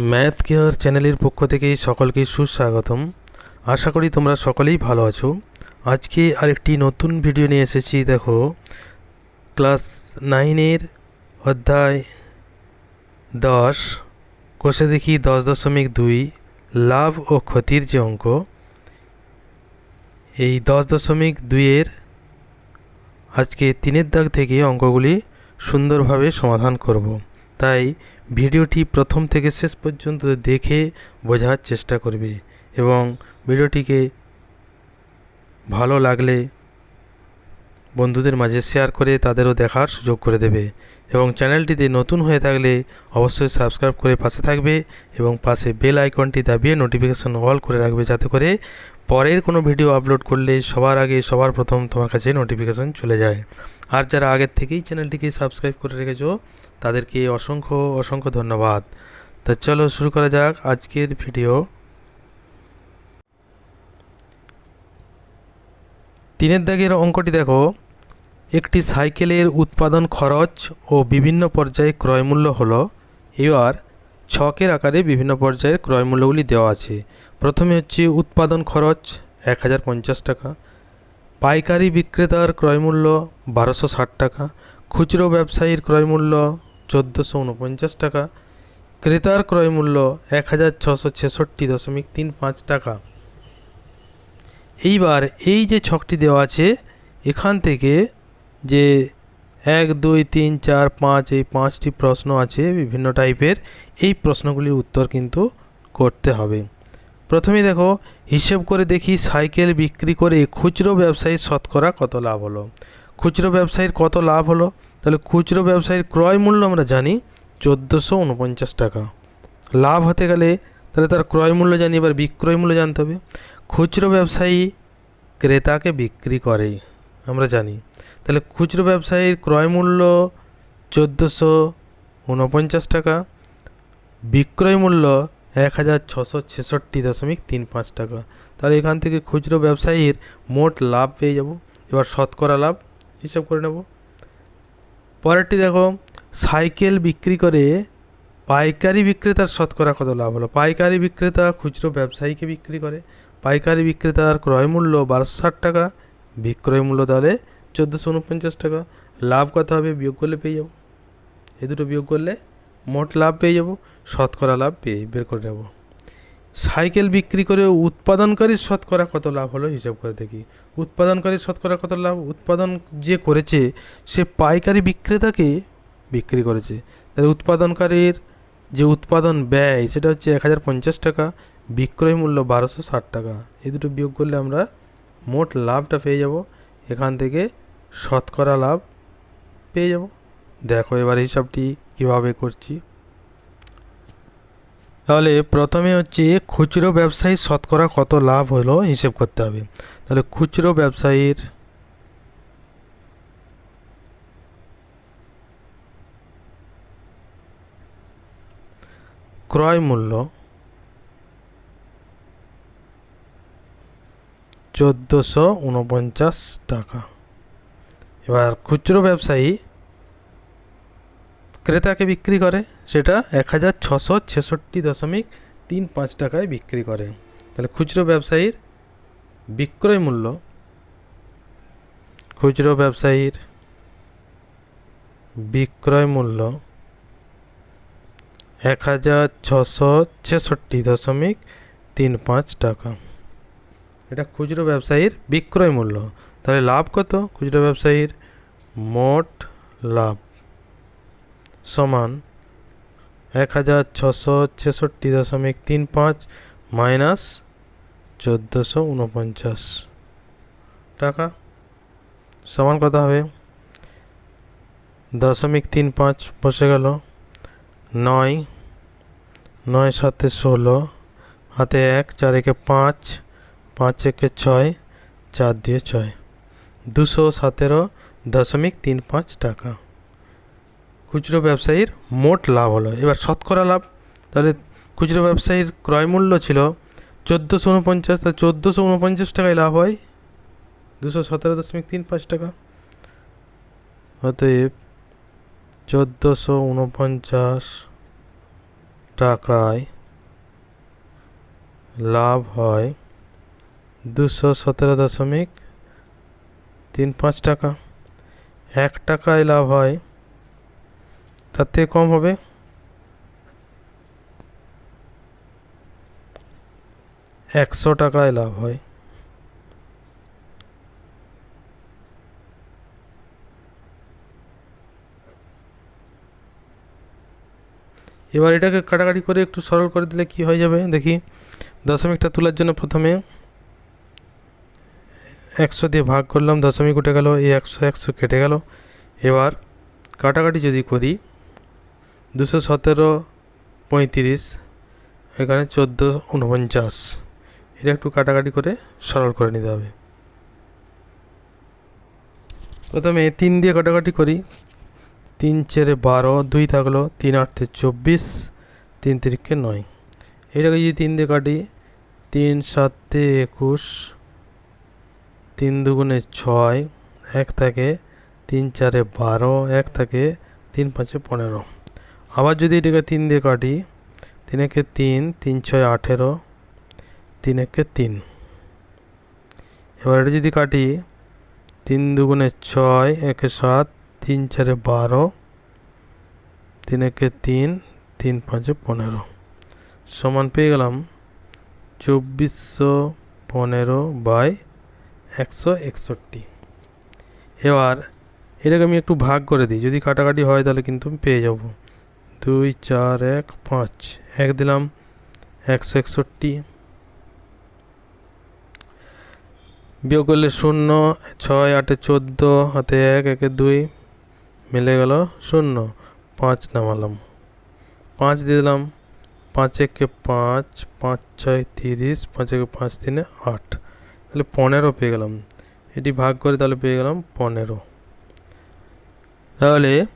Math care চ্যানেলের পক্ষ থেকে সকলকে সুস্বাগতম। আশা করি তোমরা সকলেই ভালো আছো। আজকে আরেকটি নতুন ভিডিও নিয়ে এসেছি, দেখো। ক্লাস নাইনের অধ্যায় দশ, কোষে দেখি দশ দশমিক দুই, লাভ ও ক্ষতির যে অঙ্ক। এই দশ দশমিক দুইয়ের আজকে তিনের দাগ থেকে অঙ্কগুলি সুন্দরভাবে সমাধান করব। তাই ভিডিওটি প্রথম থেকে শেষ পর্যন্ত দেখে বোঝার চেষ্টা করবে এবং ভিডিওটিকে ভালো লাগলে বন্ধুদের মাঝে শেয়ার করে তাদেরও দেখার সুযোগ করে দেবে এবং চ্যানেলটিতে নতুন হয়ে থাকলে অবশ্যই সাবস্ক্রাইব করে পাশে থাকবে এবং পাশে বেল আইকনটি দাবিয়ে নোটিফিকেশন অল করে রাখবে যাতে করে পরের কোনো ভিডিও আপলোড করলে সবার আগে সবার প্রথম তোমার কাছে নোটিফিকেশন চলে যায়। আর যারা আগের থেকেই চ্যানেলটিকে সাবস্ক্রাইব করে রেখেছো তাদেরকে অসংখ্য অসংখ্য ধন্যবাদ। তা চলো শুরু করা যাক আজকের ভিডিও। তিনের দাগের অঙ্কটি দেখো। একটি সাইকেলের উৎপাদন খরচ ও বিভিন্ন পর্যায়ে ক্রয়মূল্য হলো। এবার ছকের আকারে বিভিন্ন পর্যায়ের ক্রয়মূল্যগুলি দেওয়া আছে। প্রথমে হচ্ছে উৎপাদন খরচ, এক হাজার পঞ্চাশ টাকা। পাইকারি বিক্রেতার ক্রয়মূল্য বারোশো টাকা। খুচরো ব্যবসায়ীর ক্রয়মূল্য চোদ্দোশো উনপঞ্চাশ টাকা। ক্রেতার ক্রয়মূল্য এক হাজার ছশো ছেষট্টি দশমিক তিন পাঁচ টাকা। এইবার এই যে ছকটি দেওয়া আছে, এখান থেকে যে এক, দুই, তিন, চার, পাঁচ, এই পাঁচটি প্রশ্ন আছে বিভিন্ন টাইপের, এই প্রশ্নগুলির উত্তর কিন্তু করতে হবে। প্রথমে দেখো, হিসেব করে দেখি সাইকেল বিক্রি করে খুচরো ব্যবসায়ীর শতকরা কত লাভ হলো। খুচরো ব্যবসায়ীর কত লাভ হলো? তাহলে খুচরো ব্যবসায়ীর ক্রয় মূল্য আমরা জানি চোদ্দোশো উনপঞ্চাশ টাকা। লাভ হতে গেলে তাহলে তার ক্রয় মূল্য জানি, এবার বিক্রয় মূল্য জানতে হবে। খুচরো ব্যবসায়ী ক্রেতাকে বিক্রি করে, আমরা জানি। তাহলে খুচরো ব্যবসায়ীর ক্রয় মূল্য চোদ্দোশো উনপঞ্চাশ টাকা, বিক্রয় মূল্য এক হাজার ছশো ছেষট্টি দশমিক তিন পাঁচ টাকা। তাহলে এখান থেকে খুচরো ব্যবসায়ীর মোট লাভ পেয়ে যাব। এবার শতকরা লাভ, হিসাব করে নেব। পরেরটি দেখো, সাইকেল বিক্রি করে পাইকারি বিক্রেতার শতকরা কত লাভ হলো? পাইকারি বিক্রেতা খুচরো ব্যবসায়ীকে বিক্রি করে, পাইকারি বিক্রেতার ক্রয় মূল্য বারোশো ষাট টাকা, বিক্রয় মূল্য তাহলে চোদ্দোশো উনপঞ্চাশ টাকা। লাভ কত হবে? বিয়োগ করলে পেয়ে যাব। এ দুটো বিয়োগ করলে মোট লাভ পেয়ে যাব, শতকরা লাভ পেয়ে বের করে নেব। সাইকেল বিক্রি করে উৎপাদনকারীর শতকরা কত লাভ হলো হিসাব করে দেখি। উৎপাদনকারীর শতকরা কত লাভ? উৎপাদন যে করেছে, সে পাইকারি বিক্রেতাকে বিক্রি করেছে। তাহলে উৎপাদনকারীর যে উৎপাদন ব্যয়, সেটা হচ্ছে এক হাজার পঞ্চাশ টাকা, বিক্রয় মূল্য বারোশো ষাট টাকা। এই দুটো বিয়োগ করলে আমরা মোট লাভটা পেয়ে যাব। এখান থেকে শতকরা লাভ পেয়ে যাব। দেখো এবার হিসাবটি কীভাবে করছি। তাহলে প্রথমে হচ্ছে খুচরো ব্যবসায়ীর শতকরা কত লাভ হলো হিসেব করতে হবে। তাহলে খুচরো ব্যবসায়ীর ক্রয় মূল্য চোদ্দোশো উনপঞ্চাশ টাকা। এবার খুচরো ব্যবসায়ী ক্রেতাকে বিক্রি করে, সেটা এক হাজার ছশো ছেষট্টি দশমিক তিন পাঁচ টাকায় বিক্রি করে। তাহলে খুচরো ব্যবসায়ীর বিক্রয় মূল্য, খুচরো ব্যবসায়ীর বিক্রয় মূল্য এক হাজার ছশো ছেষট্টি দশমিক তিন পাঁচ টাকা। এটা খুচরো ব্যবসায়ীর বিক্রয় মূল্য। তাহলে লাভ কত? খুচরো ব্যবসায়ীর মোট লাভ। সমান এক হাজার ছশো ছেষট্টি দশমিক তিন পাঁচ মাইনাস চোদ্দোশো উনপঞ্চাশ। টাকা সমান কত হবে? দশমিক তিন পাঁচ বসে গেল নয় নয় সাতে ষোলো, হাতে এক চার একে পাঁচ পাঁচ একে ছয়, চার দিয়ে ছয়। দুশো সতেরো দশমিক তিন পাঁচ টাকা। খুচরো ব্যবসায়ীর মোট লাভ হলো। এবার শতকরা লাভ, তাহলে খুচরো ব্যবসায়ীর ক্রয় মূল্য ছিল চোদ্দোশো উনপঞ্চাশ, তা চোদ্দোশো উনপঞ্চাশ টাকায় লাভ হয় দুশো সতেরো দশমিক তিন পাঁচ টাকা। অতএব চোদ্দোশো উনপঞ্চাশ টাকায় লাভ হয় দুশো সতেরো দশমিক তিন পাঁচ টাকা। এক টাকায় লাভ হয় তার থেকে কম হবে? একশো টাকায় লাভ হয়। এবার এটাকে কাটাকাটি করে একটু সরল করে দিলে কি হয়ে যাবে? দেখি। দশমিকটা তোলার জন্য প্রথমে একশো দিয়ে ভাগ করলাম, দশমিক উঠে গেল, এই একশো একশো কেটে গেল। এবার কাটাকাটি যদি করি দুশো সতেরো পঁয়ত্রিশ, এখানে চোদ্দ উনপঞ্চাশ। এটা একটু কাটাকাটি করে সরল করে নিতে হবে। প্রথমে তিন দিয়ে কাটাকাটি করি। তিন চেরে বারো, দুই থাকল তিন আটতে চব্বিশ, তিন তিরিখে নয়। এটাকে যদি তিন দিয়ে কাটি, তিন সাতে একুশ, তিন দুগুণে ছয়, এক থাকে তিন চারে বারো, এক থাকে তিন পাঁচে পনেরো। আবার যদি এটাকে তিন দিয়ে কাটি, তিন একে তিন তিন ছয় আঠেরো, তিন একে তিন। এবার এটা যদি কাটি, তিন দুগুণে ছয়, একে সাত, তিন চারে বারো, তিন একে তিন তিন পাঁচে পনেরো। সমান পেয়ে গেলাম চব্বিশশো পনেরো বাই একশো একষট্টি। এবার এটাকে আমি একটু ভাগ করে দিই। যদি কাটাকাটি হয় তাহলে কিন্তু আমি পেয়ে যাব। দুই চার এক পাঁচ। এক দিলাম, একশো একষট্টি। বিয়োগ করলে শূন্য, ছয়, আটে চোদ্দ, হাতে এক, একে দুই, মিলে গেল শূন্য। পাঁচ নামালাম। পাঁচ দিয়ে দিলাম, পাঁচ একে পাঁচ পাঁচ ছয় তিরিশ, পাঁচ একে পাঁচ তিনে আট। তাহলে পনেরো পেয়ে গেলাম। এটি ভাগ করে তাহলে পেয়ে গেলাম পনেরো। তাহলে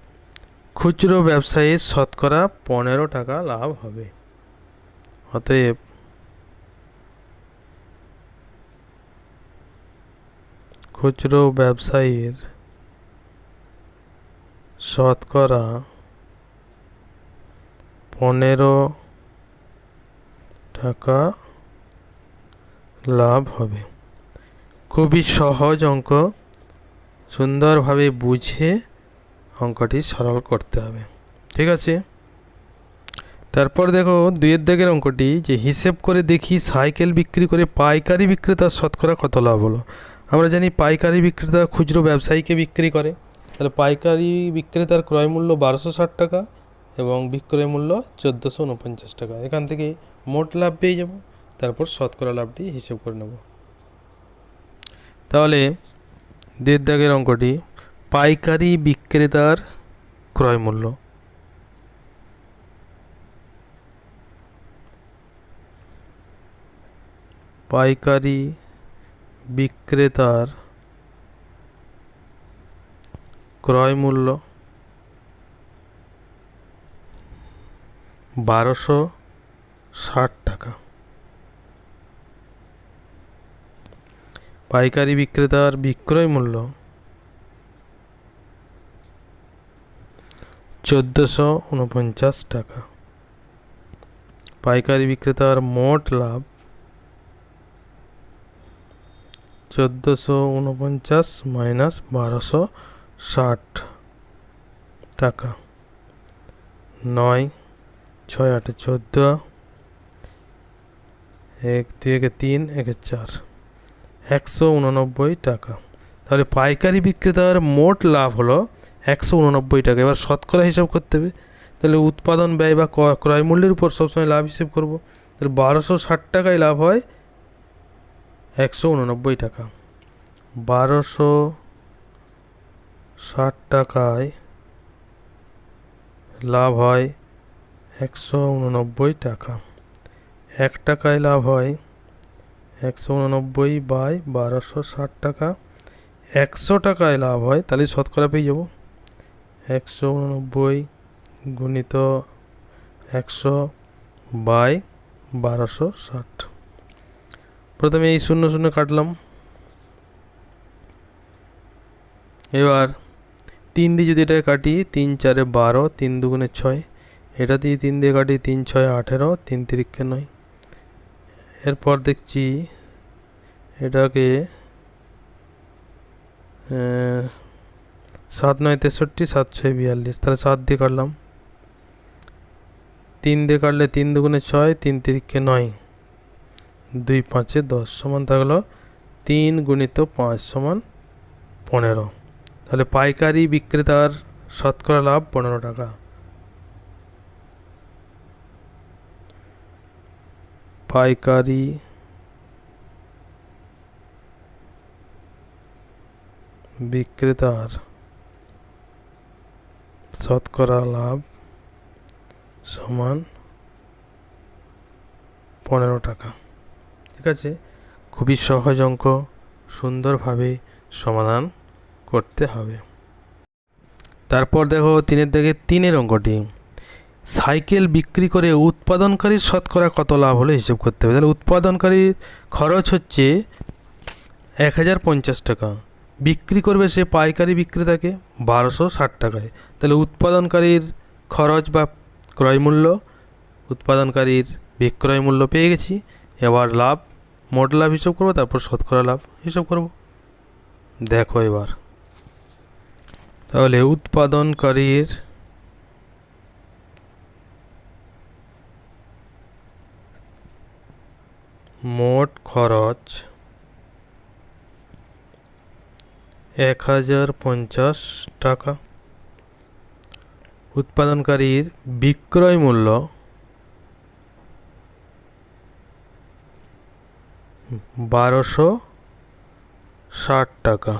খুচরো ব্যবসায়ীর শতকরা পনেরো টাকা লাভ হবে। অতএব খুচরো ব্যবসায়ীর শতকরা পনেরো টাকা লাভ হবে। খুবই সহজ অঙ্ক। সুন্দরভাবে বুঝে অঙ্কটি সরল করতে হবে। ঠিক আছে? তারপর দেখো, দুইয়ের দাগের অঙ্কটি যে হিসেব করে দেখি, সাইকেল বিক্রি করে পাইকারি বিক্রেতার শতকরা কত লাভ হলো? আমরা জানি পাইকারি বিক্রেতা খুচরো ব্যবসায়ীকে বিক্রি করে। তাহলে পাইকারি বিক্রেতার ক্রয় মূল্য বারোশো ষাট টাকা এবং বিক্রয় মূল্য চোদ্দোশো উনপঞ্চাশ টাকা। এখান থেকে মোট লাভ পেয়ে যাব, তারপর শতকরা লাভটি হিসেব করে নেব। তাহলে দেড় দাগের অঙ্কটি পাইকারি বিক্রেতার ক্রয় মূল্য। পাইকারি বিক্রেতার ক্রয় মূল্য বারোশো ষাট টাকা। পাইকারি বিক্রেতার বিক্রয় মূল্য চোদ্দোশো উনপঞ্চাশ টাকা। পাইকারি বিক্রেতার মোট লাভ চোদ্দোশো উনপঞ্চাশ মাইনাস বারোশো ষাট টাকা। নয়, ছয়, আটে, চোদ্দ, এক, দুই, একে তিন, একে চার। একশো উননব্বই টাকা। তাহলে পাইকারি বিক্রেতার মোট লাভ হলো একশো উননব্বই টাকা। এবার শতকরা হিসাব করতে হবে। তাহলে উৎপাদন ব্যয় বা ক্রয় মূল্যের উপর সবসময় লাভ হিসেব করব। তাহলে বারোশো ষাট টাকায় লাভ হয় একশো উননব্বই টাকা। বারোশো ষাট টাকায় লাভ হয় একশো উননব্বই টাকা। এক টাকায় লাভ হয় একশো উননব্বই বাই বারোশো ষাট টাকা। একশো টাকায় লাভ হয়, তাহলে শতকরা পেয়ে যাব। একশো উননব্বই গুণিত একশো বাই বারোশো ষাট। প্রথমে এই শূন্য শূন্য কাটলাম। এবার তিন দিয়ে যদি এটাকে কাটি, তিন চারে বারো, তিন দুগুণে ছয়, এটা দিয়ে তিন দিয়ে কাটি, তিন ছয় আঠেরো, তিন তিরিক্ষে নয়। এরপর দেখছি এটাকে সাত নয় তেষট্টি, সাত ছয় বিয়াল্লিশ। তাহলে সাত দিয়ে কাটলাম। তিন দিয়ে কাটলে তিন দুগুণে ছয়, তিন তিরিক্ষে নয়। দুই পাঁচে দশ সমান থাকল তিন গুণিত পাঁচ সমান পনেরো। তাহলে পাইকারি বিক্রেতার শতকরা লাভ পনেরো টাকা। পাইকারি বিক্রেতার শতকরা লাভ সমান পনেরো টাকা। ঠিক আছে? খুবই সহজ অঙ্ক, সুন্দরভাবে সমাধান করতে হবে। তারপর দেখো তিনের দিকে তিনের অঙ্কটি। সাইকেল বিক্রি করে উৎপাদনকারীর শতকরা কত লাভ হলো হিসেব করতে হবে। তাহলে উৎপাদনকারীর খরচ হচ্ছে এক হাজার পঞ্চাশ টাকা। বিক্রি করবে সে পাইকারি বিক্রেতাকে বারোশো ষাট টাকায়। তাহলে উৎপাদনকারীর খরচ বা ক্রয় মূল্য, উৎপাদনকারীর বিক্রয় মূল্য পেয়ে গেছি। এবার লাভ, মোট লাভ হিসাব করব, তারপর শতকরা লাভ হিসাব করব। দেখো এবার। তাহলে উৎপাদনকারীর মোট খরচ এক হাজার পঞ্চাশ টাকা। উৎপাদনকারীর বিক্রয় মূল্য বারোশো ষাট টাকা।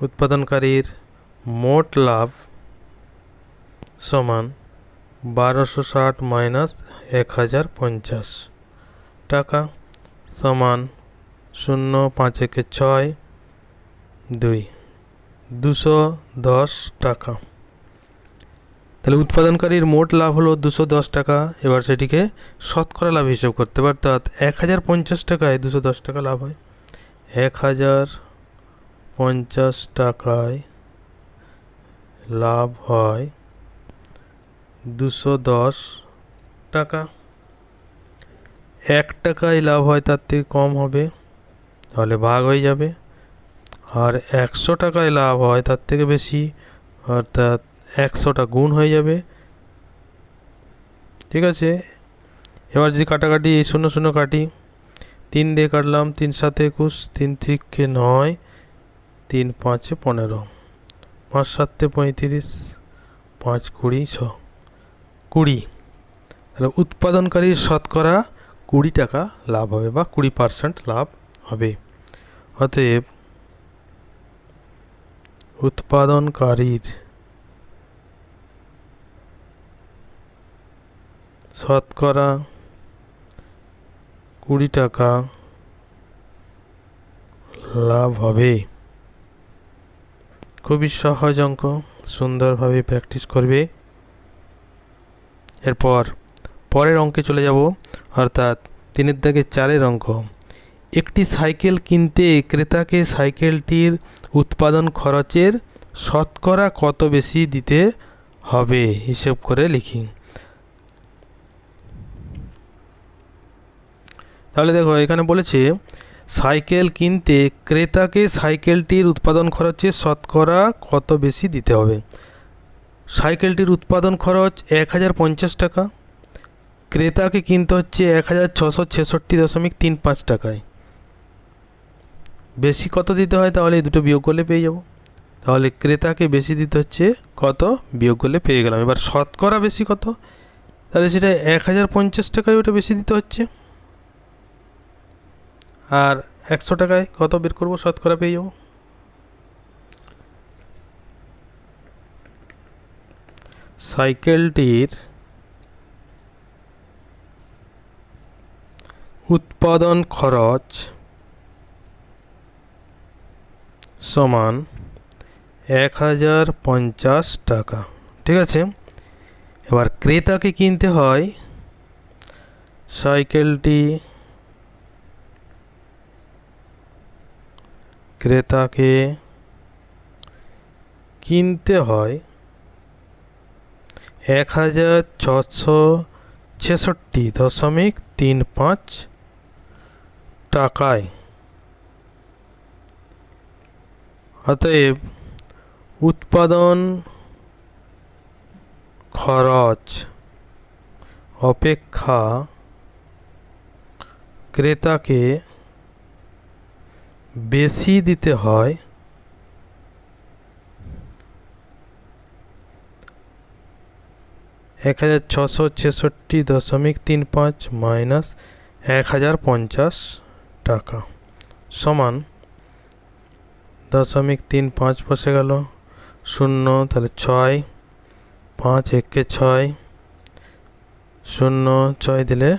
উৎপাদনকারীর মোট লাভ সমান বারোশো ষাট মাইনাস এক হাজার পঞ্চাশ টাকা সমান শূন্য পাঁচ একে ছয়, দুই। দুশো দশ টাকা। তাহলে উৎপাদনকারীর মোট লাভ হলো দুশো দশ টাকা। এবার সেটিকে শতকরা লাভ হিসেব করতে হবে, অর্থাৎ এক হাজার পঞ্চাশ টাকায় দুশো দশ টাকা লাভ হয়। এক হাজার পঞ্চাশ টাকায় লাভ হয় দুশো দশ টাকা। এক টাকায় লাভ হয় তার থেকে কম হবে। তাহলে ভাগ হয়ে যাবে। আর একশো টাকায় লাভ হয়, তার থেকে বেশি, অর্থাৎ একশোটা গুণ হয়ে যাবে। ঠিক আছে? এবার যদি কাটাকাটি এই শূন্য শূন্য কাটি, তিন দিয়ে কাটলাম তিন সাতে একুশ, তিন তিরিখে নয়, তিন পাঁচে পনেরো, পাঁচ সাতে পঁয়ত্রিশ, পাঁচ কুড়ি ছ, কুড়ি। তাহলে উৎপাদনকারীর শতকরা কুড়ি টাকা লাভ হবে বা কুড়ি পার্সেন্ট লাভ হবে। অতএব উৎপাদনকারীর শতকরা কুড়ি টাকা লাভ হবে। খুবই সহজ অঙ্ক, সুন্দরভাবে প্র্যাকটিস করবে। এরপর পরের অঙ্কে চলে যাব, অর্থাৎ তিনের দাগে চারের অঙ্ক। একটি সাইকেল কিনতে ক্রেতাকে সাইকেলটির উৎপাদন খরচের শতকরা কত বেশি দিতে হবে? হিসেব করে লিখি। তাহলে দেখো, এখানে বলেছে, সাইকেল কিনতে ক্রেতাকে সাইকেলটির উৎপাদন খরচে শতকরা কত বেশি দিতে হবে? সাইকেলটির উৎপাদন খরচ এক হাজার পঞ্চাশ টাকা, ক্রেতাকে কিনতে হচ্ছে এক হাজার ছশো ছেষট্টি দশমিক তিন পাঁচ টাকায়। বেশি কত দিতে হয় তাহলে এই দুটো বিয়োগ করলে পেয়ে যাব। তাহলে ক্রেতাকে বেশি দিতে হচ্ছে কত? বিয়োগ করলে পেয়ে গেলাম। এবার শতকরা বেশি কত? তাহলে সেটা এক হাজার পঞ্চাশ টাকায় ওটা বেশি দিতে হচ্ছে। আর একশো টাকায় কত বের করব? শতকরা পেয়ে যাব। সাইকেলটির উৎপাদন খরচ সমান এক হাজার পঞ্চাশ টাকা। ঠিক আছে? এবার ক্রেতাকে কিনতে হয় সাইকেলটি। ক্রেতাকে কিনতে হয় এক হাজার ছশো ছেষট্টি দশমিক তিন পাঁচ টাকায়। অতএব উৎপাদন, খরচ, অপেক্ষা ক্রেতাকে বেশি দিতে হয়। এক হাজার ছশো ছেষট্টি দশমিক তিন পাঁচ মাইনাস এক হাজার পঞ্চাশ টাকা সমান দশমিক তিন পাঁচ বসে গেল। শূন্য, তাহলে ছয়। পাঁচ, একে ছয়। শূন্য, ছয় দিলে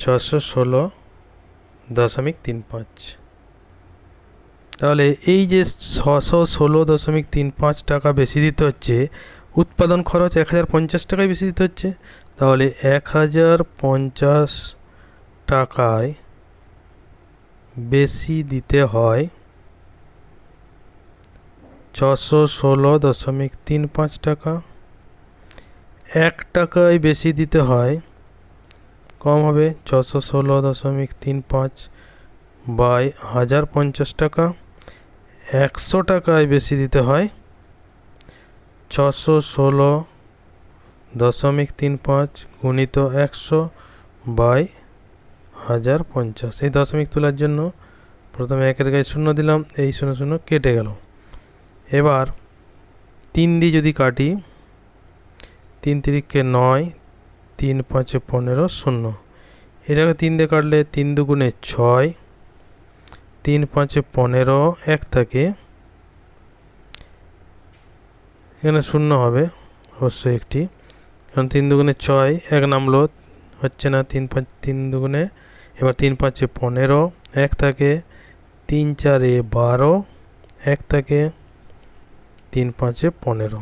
ছশো ষোলো দশমিক তিন পাঁচ। তাহলে এই যে ছশো ষোলো দশমিক তিন পাঁচ টাকা বেশি দিতে হচ্ছে উৎপাদন খরচ এক হাজার পঞ্চাশ টাকায় বেশি দিতে হচ্ছে। তাহলে এক হাজার পঞ্চাশ টাকায় বেশি দিতে হয় ছশো ষোলো দশমিক তিন পাঁচ টাকা। এক টাকায় বেশি দিতে হয়, কম হবে ছশো ষোলো দশমিক তিন পাঁচ বাই হাজার পঞ্চাশ টাকা। একশো টাকায় বেশি দিতে হয় ছশো ষোলো দশমিক তিন পাঁচ গুণিত একশো বাই হাজার পঞ্চাশ। এই দশমিক তোলার জন্য প্রথমে একের গায়ে শূন্য দিলাম, এই শূন্য শূন্য কেটে গেল। এবার তিন দিয়ে যদি কাটি, তিন তিরিখকে নয়, তিন পাঁচে পনেরো শূন্য। এটাকে তিন দিয়ে কাটলে তিন দুগুণে ছয়, তিন পাঁচে পনেরো, এক থাকে এখানে শূন্য হবে, অবশ্যই একটি। কারণ তিন দুগুণে ছয়, এক নামলো হচ্ছে না তিন পাঁচ, তিন দুগুণে, এবার তিন পাঁচে পনেরো, এক থাকে তিন চারে বারো, এক থাকে তিন পাঁচে পনেরো।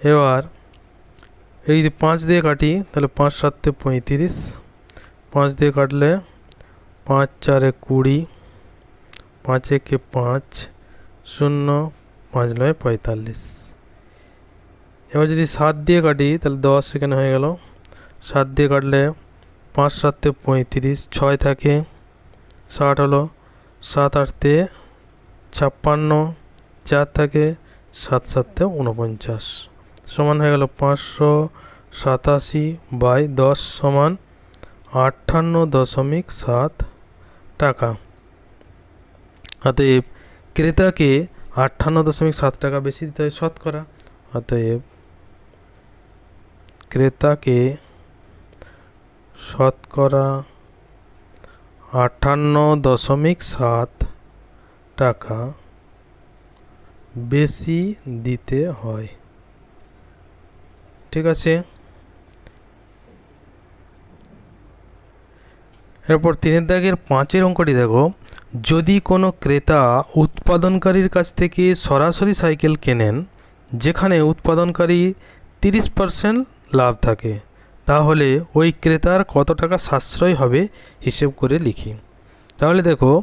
এবার এই যদি পাঁচ দিয়ে কাটি, তাহলে পাঁচ সাতে পঁয়ত্রিশ, পাঁচ দিয়ে কাটলে পাঁচ চারে কুড়ি পাঁচ একে পাঁচ শূন্য পাঁচ নয় পঁয়তাল্লিশ। এবার যদি সাত দিয়ে কাটি, তাহলে দশ এখানে হয়ে গেল। সাত দিয়ে কাটলে পাঁচ সাতে পঁয়ত্রিশ, ছয় থাকে, ষাট হলো। সাত আটতে ছাপ্পান্ন, চার থাকে, সাত সাতে উনপঞ্চাশ সমান হয়ে গেল পাঁচশো সাতাশি বাই দশ সমান আটান্ন দশমিক সাত টাকা। অতএব ক্রেতাকে আটান্ন দশমিক সাত টাকা বেশি দিতে হয় শতকরা। অতএব ক্রেতাকে শতকরা আটান্ন দশমিক সাত টাকা বেশি দিতে হয়। ঠিক আছে? এরপর তিনের দাগের পাঁচের অঙ্কটি দেখো। যদি কোনো ক্রেতা উৎপাদনকারীর কাছ থেকে সরাসরি সাইকেল কেনেন, যেখানে উৎপাদনকারী তিরিশ পার্সেন্ট লাভ থাকে, তাহলে ওই ক্রেতার কত টাকা সাশ্রয় হবে হিসেব করে লিখি। তাহলে দেখো,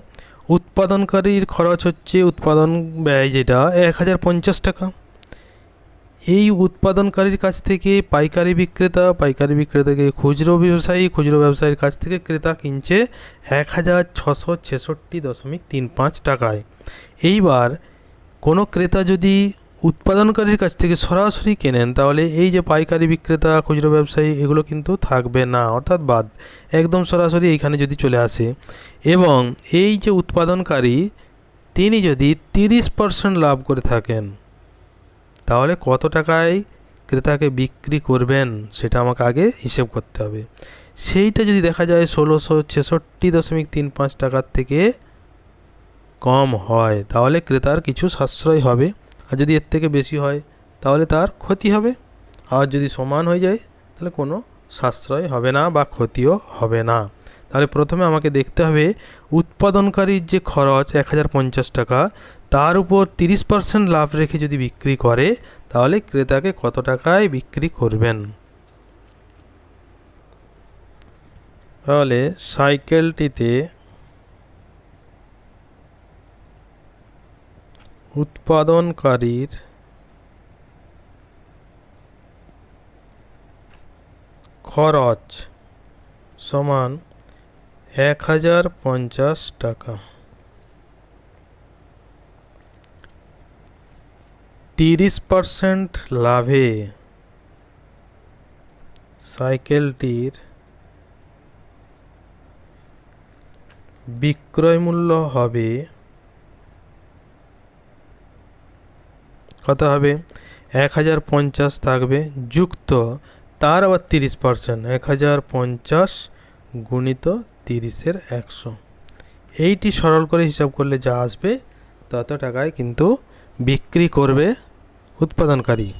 উৎপাদনকারীর খরচ হচ্ছে উৎপাদন ব্যয় যেটা এক হাজার পঞ্চাশ টাকা। এই উৎপাদনকারীর কাছ থেকে পাইকারি বিক্রেতা, পাইকারি বিক্রেতাকে খুচরো ব্যবসায়ী, খুচরো ব্যবসায়ীর কাছ থেকে ক্রেতা কিনছে এক হাজার ছশো ছেষট্টি দশমিক তিন পাঁচ টাকায়। এইবার কোনো ক্রেতা যদি উৎপাদনকারীর কাছ থেকে সরাসরি কেনেন, তাহলে এই যে পাইকারি বিক্রেতা, খুচরো ব্যবসায়ী, এগুলো কিন্তু থাকবে না, অর্থাৎ বাদ, একদম সরাসরি এইখানে যদি চলে আসে। এবং এই যে উৎপাদনকারী, তিনি যদি তিরিশ পার্সেন্ট লাভ করে থাকেন তাহলে কত টাকায় ক্রেতাকে বিক্রি করবেন সেটা আমাকে আগে হিসেব করতে হবে। সেইটা যদি দেখা যায় ষোলোশো ছেষট্টি দশমিক তিন পাঁচ টাকার থেকে কম হয়, তাহলে ক্রেতার কিছু সাশ্রয় হবে। আর যদি এর থেকে বেশি হয়, তাহলে তার ক্ষতি হবে। আর যদি সমান হয়ে যায়, তাহলে কোনো সাশ্রয় হবে না বা ক্ষতিও হবে না। তাহলে প্রথমে আমাকে দেখতে হবে, উৎপাদনকারীর যে খরচ এক হাজার পঞ্চাশ টাকা তার উপর তিরিশ পার্সেন্ট লাভ রেখে যদি বিক্রি করে, তাহলে ক্রেতাকে কত টাকায় বিক্রি করবেন? তাহলে সাইকেলটিতে উৎপাদনকারীর খরচ সমান এক হাজার পঞ্চাশ টাকা। তিরিশ পার্সেন্ট লাভে। সাইকেলটির বিক্রয় মূল্য হবে কত হবে? এক হাজার পঞ্চাশ থাকবে যুক্ত, তার আবার তিরিশ পার্সেন্ট, এক হাজার পঞ্চাশ গুণিত তিরিশের একশো। এইটি সরল করে হিসাব করলে যা আসবে তত টাকায় কিন্তু বিক্রি করবে উৎপাদনকারী।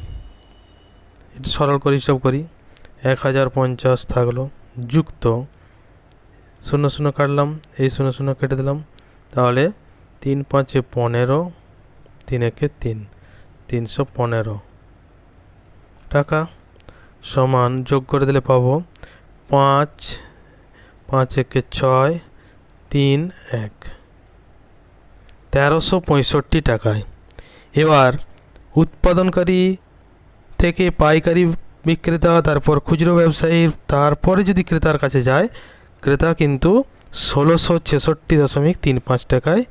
এটা সরল করে হিসাব করি। এক হাজার পঞ্চাশ থাকল। যুক্ত। শূন্য শূন্য কাটলাম। এই শূন্য শূন্য কেটে দিলাম। তাহলে তিন পাঁচে পনেরো, তিন একে তিন, তিনশো পনেরো। টাকা সমান যোগ করে দিলে পাবো পাঁচ পাঁচ একে ছয়, তিন এক। তেরোশো পঁয়ষট্টি টাকায়। এবার উৎপাদনকারী থেকে পাইকারি বিক্রেতা, তারপর খুচরো ব্যবসায়ী তারপরে যদি ক্রেতার কাছে যায়, ক্রেতা কিন্তু ষোলোশো ছেষট্টি দশমিক তিন পাঁচ টাকায়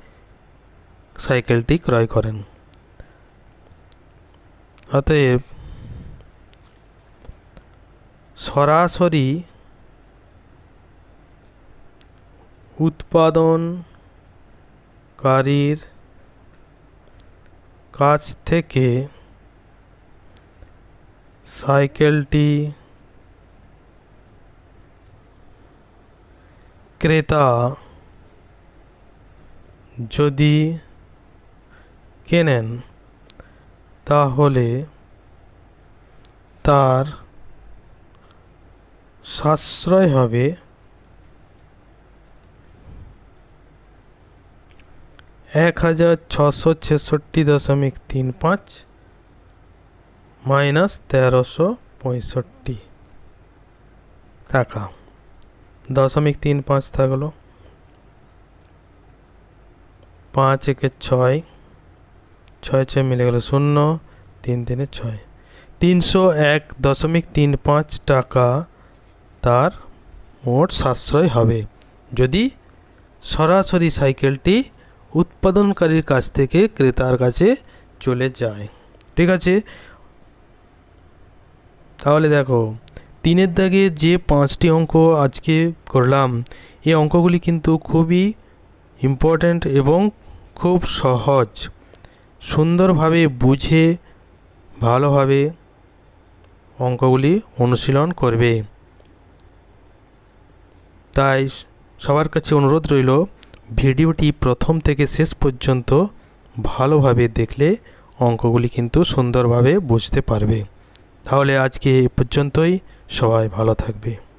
সাইকেলটি ক্রয় করেন। অতএব সরাসরি উৎপাদনকারীর কাছ থেকে সাইকেলটি ক্রেতা যদি কেনেন তাহলে তার সাশ্রয় হবে। এক হাজার ছশো ছেষট্টি দশমিক তিন পাঁচ মাইনাস তেরোশো পঁয়ষট্টি টাকা। দশমিক তিন পাঁচ থাকল। পাঁচ একে ছয় ছয় ছয় মিলে গেল শূন্য, তিন তিনে ছয়। তিনশো এক দশমিক তিন পাঁচ টাকা তার মোট সাশ্রয় হবে। যদি সরাসরি সাইকেলটি উৎপাদনকারীর কাছ থেকে ক্রেতার কাছে চলে যায়। ঠিক আছে? তাহলে দেখো, তিনের দাগে যে পাঁচটি অঙ্ক আজকে করলাম, এই অঙ্কগুলি কিন্তু খুবই ইম্পর্ট্যান্ট এবং খুব সহজ। সুন্দরভাবে বুঝে, ভালোভাবে অঙ্কগুলি অনুশীলন করবে। তাই সবার কাছে অনুরোধ রইল ভিডিওটি প্রথম থেকে শেষ পর্যন্ত ভালোভাবে দেখলে অঙ্কগুলি কিন্তু সুন্দরভাবে বুঝতে পারবে। তাহলে আজকে এ পর্যন্তই। সবাই ভালো থাকবে।